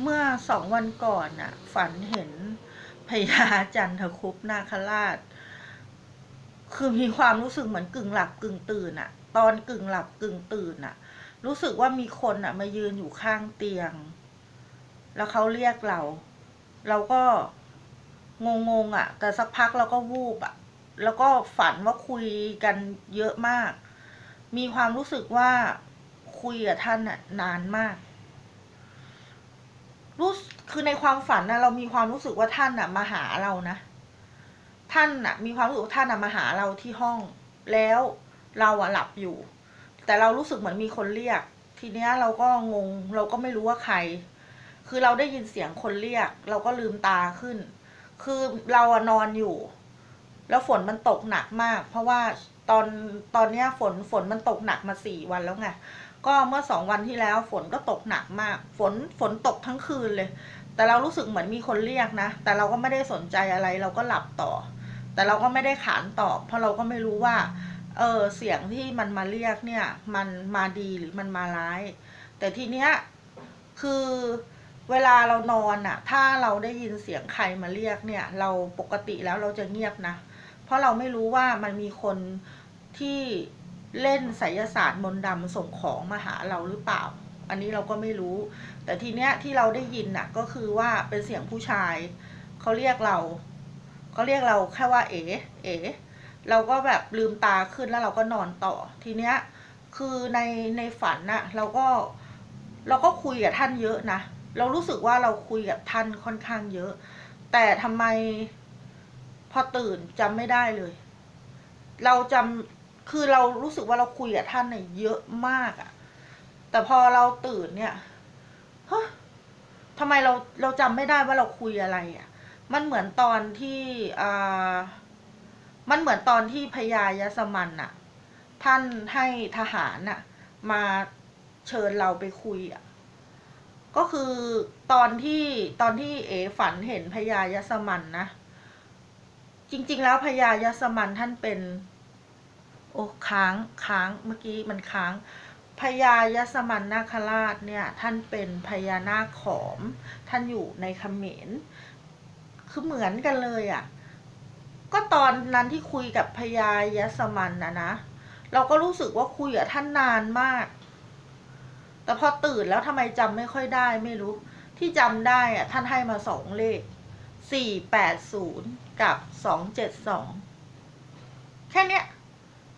เมื่อสองวันก่อนน่ะ ฝันเห็นพญาจันทคุปนาคราช คือมีความรู้สึกเหมือนกึ่งหลับกึ่งตื่นอะตอนกึ่งหลับกึ่งตื่นอะรู้สึกว่ามีคนอะมายืนอยู่ข้างเตียง แล้วเขาเรียกเรา เราก็งงงๆอะแต่สักพักเราก็วูบอะแล้วก็ฝันว่าคุยกันเยอะมาก มีความรู้สึกว่าคุยกับท่านอะนานมาก รู้คือในความฝันนะเรามีความรู้สึกว่าท่านน่ะมาหาเรานะ ท่านน่ะมีความรู้สึกท่านน่ะมาหาเราที่ห้อง แล้วเราอะหลับอยู่ แต่เรารู้สึกเหมือนมีคนเรียก ทีเนี้ยเราก็งง เราก็ไม่รู้ว่าใคร คือเราได้ยินเสียงคนเรียก เราก็ลืมตาขึ้น คือเราอะนอนอยู่ แล้วฝนมันตกหนักมาก เพราะว่า ตอนตอนเนี้ยฝนฝนมันตกหนักมาสี่วันแล้วไงก็เมื่อสองวันที่แล้วฝนก็ตกหนักมาก ฝนฝนตกทั้งคืนเลย แต่เรารู้สึกเหมือนมีคนเรียกนะ แต่เราก็ไม่ได้สนใจอะไรเราก็หลับต่อ แต่เราก็ไม่ได้ขานตอบ เพราะเราก็ไม่รู้ว่าเออเสียงที่มันมาเรียกเนี่ย มันมาดีหรือมันมาร้าย แต่ทีเนี้ยคือเวลาเรานอนอะถ้าเราได้ยินเสียงใครมาเรียกเนี่ย เราปกติแล้วเราจะเงียบนะ เพราะเราไม่รู้ว่ามันมีคน ที่เล่นไสยศาสตร์มนต์ดำส่งของมาหาเราหรือเปล่า อันนี้เราก็ไม่รู้ แต่ทีเนี้ยที่เราได้ยินน่ะก็คือว่าเป็นเสียงผู้ชายเขาเรียกเราเขาเรียกเราแค่ว่าเอ๋เอ๋เราก็แบบลืมตาขึ้นแล้วเราก็นอนต่อ ทีเนี้ยคือในในฝันน่ะเราก็เราก็คุยกับท่านเยอะนะเรารู้สึกว่าเราคุยกับท่านค่อนข้างเยอะ แต่ทำไมพอตื่นจำไม่ได้เลย เราจำ คือเรารู้สึกว่าเราคุยกับท่านเนี่ยเยอะมากอะแต่พอเราตื่นเนี่ยฮะทำไมเราเราจำไม่ได้ว่าเราคุยอะไรอะมันเหมือนตอนที่อ่ามันเหมือนตอนที่พญายสมันอะท่านให้ทหารอะมาเชิญเราไปคุยอะก็คือตอนที่ตอนที่เอฝันเห็นพญายสมันนะ จริง ๆ แล้วพญายสมันท่านเป็น โอ้ค้างค้างเมื่อกี้มันค้างพญายสมันนาคราชเนี่ยท่านเป็นพญานาคขอม ท่านอยู่ในเขมรคือเหมือนกันเลยอะ่ะก็ตอนนั้นที่คุยกับพญายสมันนะนะ เราก็รู้สึกว่าคุยกับท่านนานมาก แต่พอตื่นแล้วทำไมจำไม่ค่อยได้ไม่รู้ ที่จำได้อะท่านให้มาสองเลขสี่แปดศูนย์กับสองเจ็ดสองแค่เนี้ย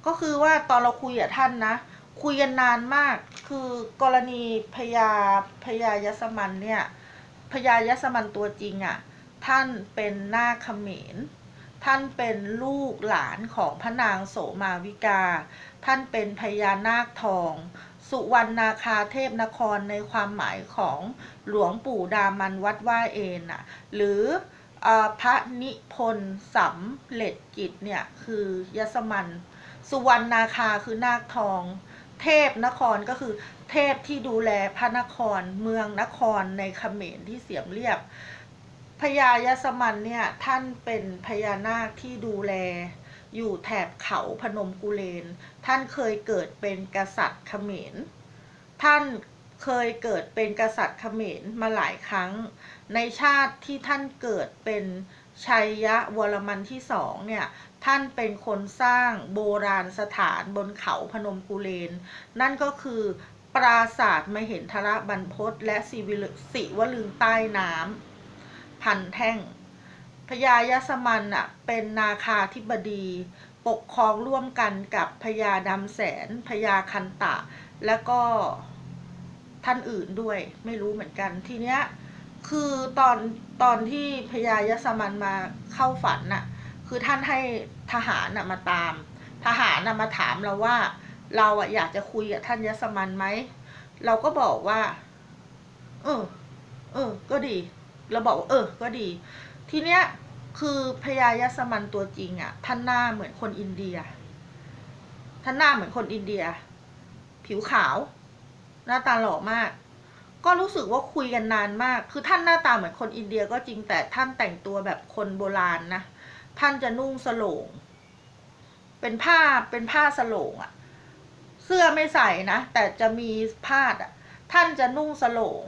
ก็คือว่าตอนเราคุยกับท่านนะ คุยกันนานมาก คือกรณีพญาพญายสมันเนี่ยพญายสมันตัวจริงอะ่ะ ท่านเป็นนาคเขมร ท่านเป็นลูกหลานของพระนางโสมาวิกา ท่านเป็นพญานาคทอง สุวรรณนาคาเทพนครในความหมายของหลวงปู่ดามันวัดว่าเอนน่ะ หรือเออพระนิพนธ์สำเร็จกิจเนี่ยคือยสมัน สุวรรณนาคาคือนาคทอง เทพนครก็คือเทพที่ดูแลพระนครเมืองนครในเขมรที่เสียมเรียบพญายสมันเนี่ยท่านเป็นพญานาคที่ดูแลอยู่แถบเขาพนมกุเลน ท่านเคยเกิดเป็นกษัตริย์เขมร ท่านเคยเกิดเป็นกษัตริย์เขมรมาหลายครั้ง ในชาติที่ท่านเกิดเป็นชัยยะวรมันที่สองเนี่ย ท่านเป็นคนสร้างโบราณสถานบนเขาพนมกุเลน นั่นก็คือปราสาทมเห็นทรบรรพตและสิวิลสิวลึงใต้น้ำพันแท่งพญายสมันอะเป็นนาคาธิบดี ปกครองร่วมกันกับพญาดำแสนพญาคันตะ แล้วก็ท่านอื่นด้วยไม่รู้เหมือนกันทีเนี้ยคือตอนตอนที่พญายสมันมาเข้าฝันน่ะ คือท่านให้ทหารน่ะมาตาม ทหารน่ะมาถามเราว่า เราอะอยากจะคุยกับท่านยสมันไหม เราก็บอกว่า เออ เออ ก็ดี เราบอกว่าเออ ก็ดี ทีเนี้ยคือพญายสมันตัวจริงอะท่านหน้าเหมือนคนอินเดีย ท่านหน้าเหมือนคนอินเดีย ผิวขาว หน้าตาหล่อมากก็รู้สึกว่าคุยกันนานมาก คือท่านหน้าตาเหมือนคนอินเดียก็จริงแต่ท่านแต่งตัวแบบคนโบราณนะ ท่านจะนุ่งสโลง เป็นผ้าเป็นผ้าสโลงอะเสื้อไม่ใส่นะ แต่จะมีพาดอะท่านจะนุ่งสโลง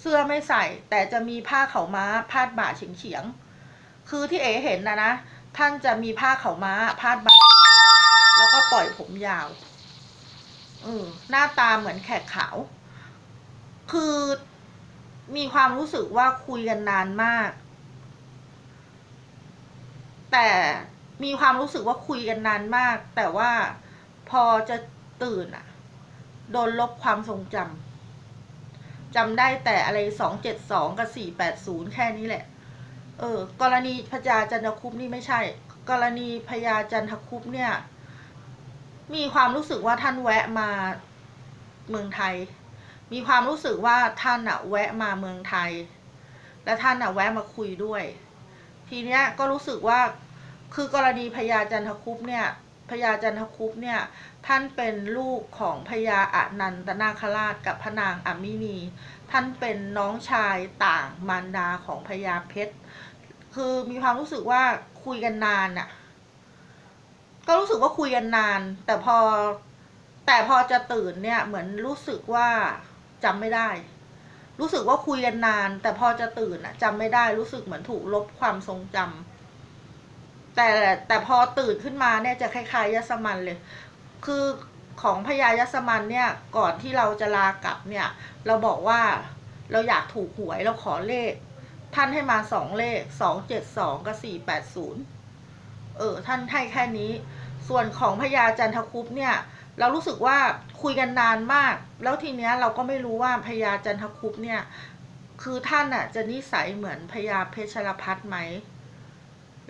เสื้อไม่ใส่ แต่จะมีผ้าเขาม้า พาดบ่าเฉียงเฉียงๆคือที่เอ๋เห็นนะนะท่านจะมีผ้าเขาม้า พาดบ่าเฉียงเฉียงๆแล้วก็ปล่อยผมยาวเออหน้าตาเหมือนแขกขาว คือมีความรู้สึกว่าคุยกันนานมาก แต่มีความรู้สึกว่าคุยกันนานมาก แต่ว่าพอจะตื่นอะโดนลบความทรงจำจำได้แต่อะไรสองเจ็ดสองกับสี่แปดศูนย์แค่นี้แหละ เออ กรณีพญาจันทคุปนี่ไม่ใช่ กรณีพญาจันทคุปเนี่ย มีความรู้สึกว่าท่านแวะมาเมืองไทย มีความรู้สึกว่าท่านอะแวะมาเมืองไทย และท่านอะแวะมาคุยด้วย ทีเนี้ยก็รู้สึกว่าคือกรณีพญาจันทคุปเนี่ยพญาจันทคุปเนี่ยท่านเป็นลูกของพญาอนันตนาคราชกับพระนางอามินี ท่านเป็นน้องชายต่างมารดาของพญาเพชรคือมีความรู้สึกว่าคุยกันนานอะก็รู้สึกว่าคุยกันนาน แต่พอแต่พอจะตื่นเนี่ยเหมือนรู้สึกว่าจำไม่ได้ รู้สึกว่าคุยกันนาน แต่พอจะตื่นอะจำไม่ได้รู้สึกเหมือนถูกลบความทรงจำแต่แต่พอตื่นขึ้นมาเนี่ยจะคล้ายๆยสมันเลย คือของพญายสมันเนี่ยก่อนที่เราจะลากลับเนี่ย เราบอกว่าเราอยากถูกหวยเราขอเลข ท่านให้มาสองเลขสองเจ็ดสองกับสี่แปดศูนย์เออ ท่านให้แค่นี้ ส่วนของพญาจันทคุปเนี่ย เรารู้สึกว่าคุยกันนานมาก แล้วทีเนี้ยเราก็ไม่รู้ว่าพญาจันทคุปเนี่ย คือท่านอะจะนิสัยเหมือนพญาเพชรพัฒน์ไหม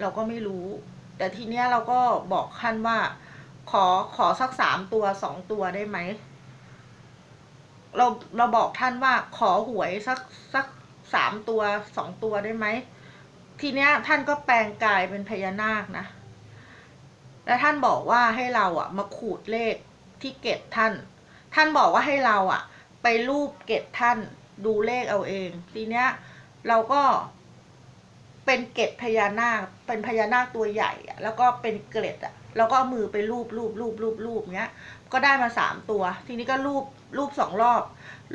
เราก็ไม่รู้ แต่ทีเนี้ยเราก็บอกท่านว่า ขอขอสักสามตัวสองตัวได้ไหม เราเราบอกท่านว่าขอหวยสักสักสามตัวสองตัวได้ไหม ทีเนี้ยท่านก็แปลงกายเป็นพญานาคนะ และท่านบอกว่าให้เราอะมาขูดเลข ที่เกตท่าน ท่านบอกว่าให้เราอะไปรูปเกตท่านดูเลขเอาเอง ทีเนี้ยเราก็เป็นเกตพญานาค เป็นพญานาคตัวใหญ่อะแล้วก็เป็นเกล็ดอะแล้วก็เอามือไปรูปรูปรูปรูปรูปเงี้ย ก็ได้มาสามตัว ทีนี้ก็รูปรูปสองรอบ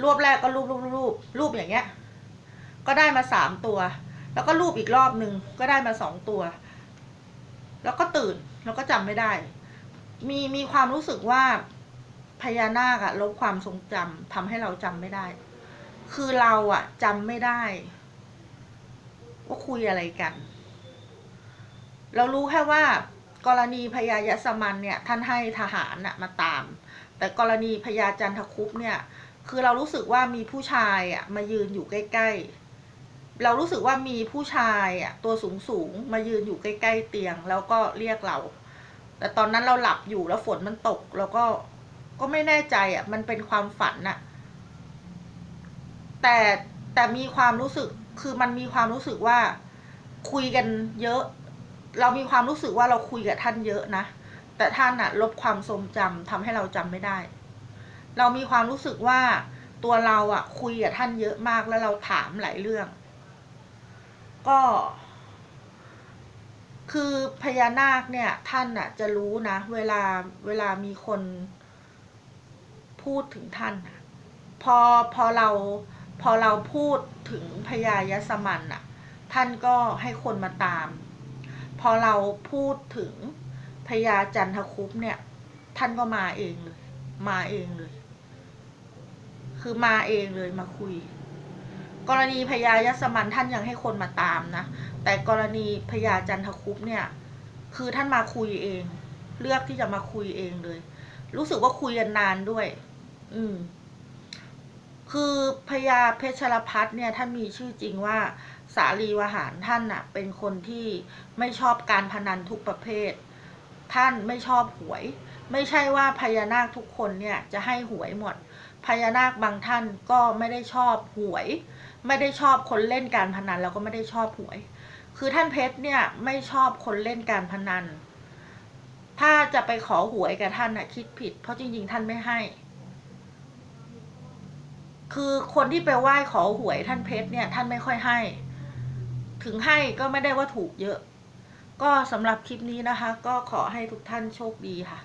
รอบแรกก็รูปรูปรูปรูปรูปอย่างเงี้ย ก็ได้มาสามตัว แล้วก็รูปอีกรอบหนึ่งก็ได้มาสองตัว แล้วก็ตื่นแล้วก็จำไม่ได้ มีมีความรู้สึกว่าพญานาคอะลบความทรงจำทำให้เราจำไม่ได้ คือเราอะจำไม่ได้ ว่าคุยอะไรกัน เรารู้แค่ว่ากรณีพญายสมันเนี่ย ท่านให้ทหารน่ะมาตาม แต่กรณีพญาจันทคุปเนี่ย คือเรารู้สึกว่ามีผู้ชายอะมายืนอยู่ใกล้ ๆ เรารู้สึกว่ามีผู้ชายอะตัวสูงๆมายืนอยู่ใกล้ ๆ เตียง แล้วก็เรียกเรา แต่ตอนนั้นเราหลับอยู่แล้วฝนมันตกแล้วก็ก็ไม่แน่ใจอะ มันเป็นความฝันน่ะ แต่แต่มีความรู้สึกคือมันมีความรู้สึกว่าคุยกันเยอะ เรามีความรู้สึกว่าเราคุยกับท่านเยอะนะแต่ท่านอะลบความทรงจำทำให้เราจำไม่ได้ เรามีความรู้สึกว่าตัวเราอะคุยกับท่านเยอะมากแล้วเราถามหลายเรื่อง ก็ คือพญานาคเนี่ย ท่านอะจะรู้นะ เวลาเวลามีคนพูดถึงท่านอะพอพอเราพอเราพูดถึงพญายสมันอะท่านก็ให้คนมาตาม พอเราพูดถึงพญาจันทคุปเนี่ย ท่านก็มาเองเลย มาเองเลย คือมาเองเลยมาคุย กรณีพญายสมันท่านยังให้คนมาตามนะ แต่กรณีพญาจันทคุปเนี่ย คือท่านมาคุยเอง เลือกที่จะมาคุยเองเลย รู้สึกว่าคุยกันนานด้วย อืม คือพญาเพชรพัฒน์เนี่ยท่านมีชื่อจริงว่าสาลีวหารท่านน่ะ เป็นคนที่ไม่ชอบการพนันทุกประเภท ท่านไม่ชอบหวย ไม่ใช่ว่าพญานาคทุกคนเนี่ยจะให้หวยหมดพญานาคบางท่านก็ไม่ได้ชอบหวย ไม่ได้ชอบคนเล่นการพนันแล้วก็ไม่ได้ชอบหวย คือท่านเพชรเนี่ยไม่ชอบคนเล่นการพนัน ถ้าจะไปขอหวยกับท่านนะคิดผิด เพราะจริง ๆ ท่านไม่ให้ คือคนที่ไปไหว้ขอหวยท่านเพชรเนี่ยท่านไม่ค่อยให้ ถึงให้ก็ไม่ได้ว่าถูกเยอะ ก็สำหรับคลิปนี้นะคะ ก็ขอให้ทุกท่านโชคดีค่ะ